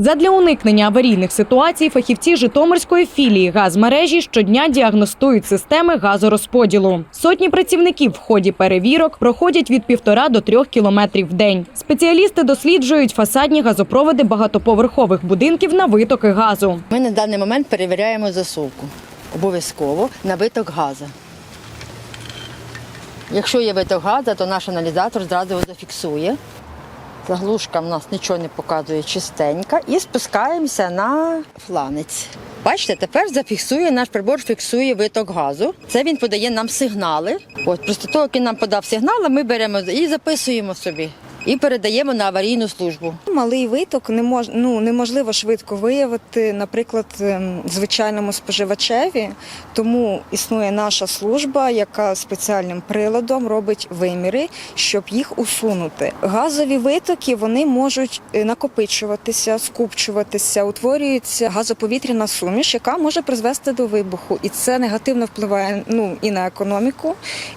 Задля уникнення аварійних ситуацій фахівці Житомирської філії газмережі щодня діагностують системи газорозподілу. Сотні працівників в ході перевірок проходять від півтора до трьох кілометрів в день. Спеціалісти досліджують фасадні газопроводи багатоповерхових будинків на витоки газу. Ми на даний момент перевіряємо засувку. Обов'язково на виток газу. Якщо є виток газу, то наш аналізатор зразу зафіксує. Заглушка в нас нічого не показує чистенька. І спускаємося на фланець. Бачите, тепер зафіксує наш прибор, фіксує виток газу. Це він подає нам сигнали. От після того, як він нам подав сигнали, ми беремо і записуємо собі. І передаємо на аварійну службу. Малий виток не мож, ну, неможливо швидко виявити, наприклад, ем, звичайному споживачеві. Тому існує наша служба, яка спеціальним приладом робить виміри, щоб їх усунути. Газові витоки вони можуть е, накопичуватися, скупчуватися, утворюється газоповітряна суміш, яка може призвести до вибуху. І це негативно впливає ну, і на економіку,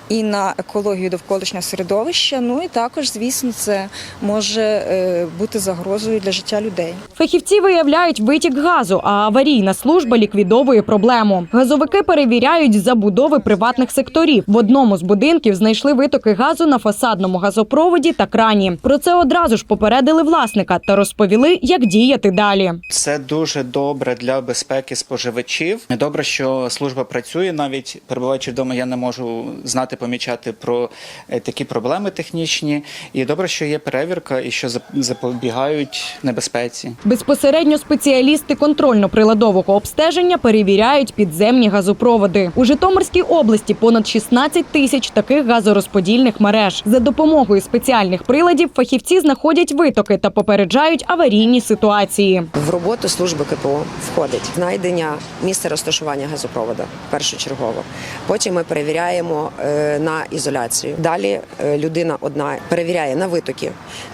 і на екологію довколишнього середовища. Ну і також, звісно, це може е, бути загрозою для життя людей. Фахівці виявляють витік газу, а аварійна служба ліквідовує проблему. Газовики перевіряють забудови приватних секторів. В одному з будинків знайшли витоки газу на фасадному газопроводі та крані. Про це одразу ж попередили власника та розповіли, як діяти далі. Це дуже добре для безпеки споживачів. Добре, що служба працює. Навіть перебуваючи вдома, я не можу знати, помічати про е, такі проблеми технічні. І добре, що є перевірка і що зап- запобігають небезпеці. Безпосередньо спеціалісти контрольно-приладового обстеження перевіряють підземні газопроводи. У Житомирській області понад 16 тисяч таких газорозподільних мереж. За допомогою спеціальних приладів фахівці знаходять витоки та попереджають аварійні ситуації. В роботу служби КПО входить знайдення місця розташування газопроводу першочергово. Потім ми перевіряємо е, на ізоляцію. Далі е, людина одна перевіряє на витоки.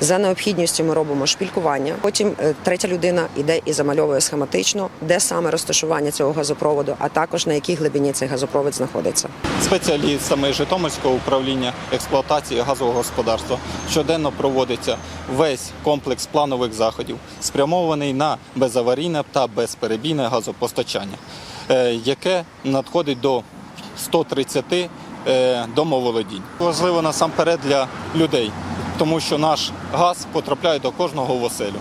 За необхідністю ми робимо шпількування. Потім е, третя людина йде і замальовує схематично, де саме розташування цього газопроводу, а також на якій глибині цей газопровід знаходиться. спеціалістами Житомирського управління експлуатації газового господарства щоденно проводиться весь комплекс планових заходів, спрямований на безаварійне та безперебійне газопостачання, е, яке надходить до 130 е, домоволодінь. Важливо насамперед для людей, тому що наш газ потрапляє до кожного в оселю.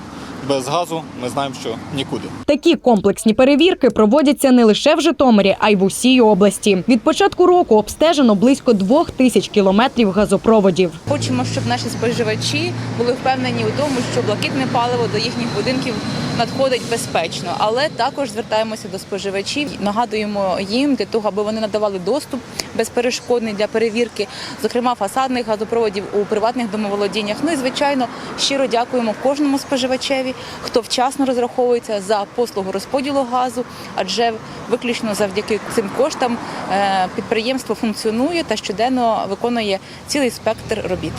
Без газу ми знаємо, що нікуди. Такі комплексні перевірки проводяться не лише в Житомирі, а й в усій області. Від початку року обстежено близько двох тисяч кілометрів газопроводів. Хочемо, щоб наші споживачі були впевнені у тому, що блакитне паливо до їхніх будинків надходить безпечно, але також звертаємося до споживачів, нагадуємо їм для того, аби вони надавали доступ безперешкодний для перевірки, зокрема фасадних газопроводів у приватних домоволодіннях. Ну і звичайно, щиро дякуємо кожному споживачеві, хто вчасно розраховується за послугу розподілу газу, адже виключно завдяки цим коштам е, підприємство функціонує та щоденно виконує цілий спектр робіт.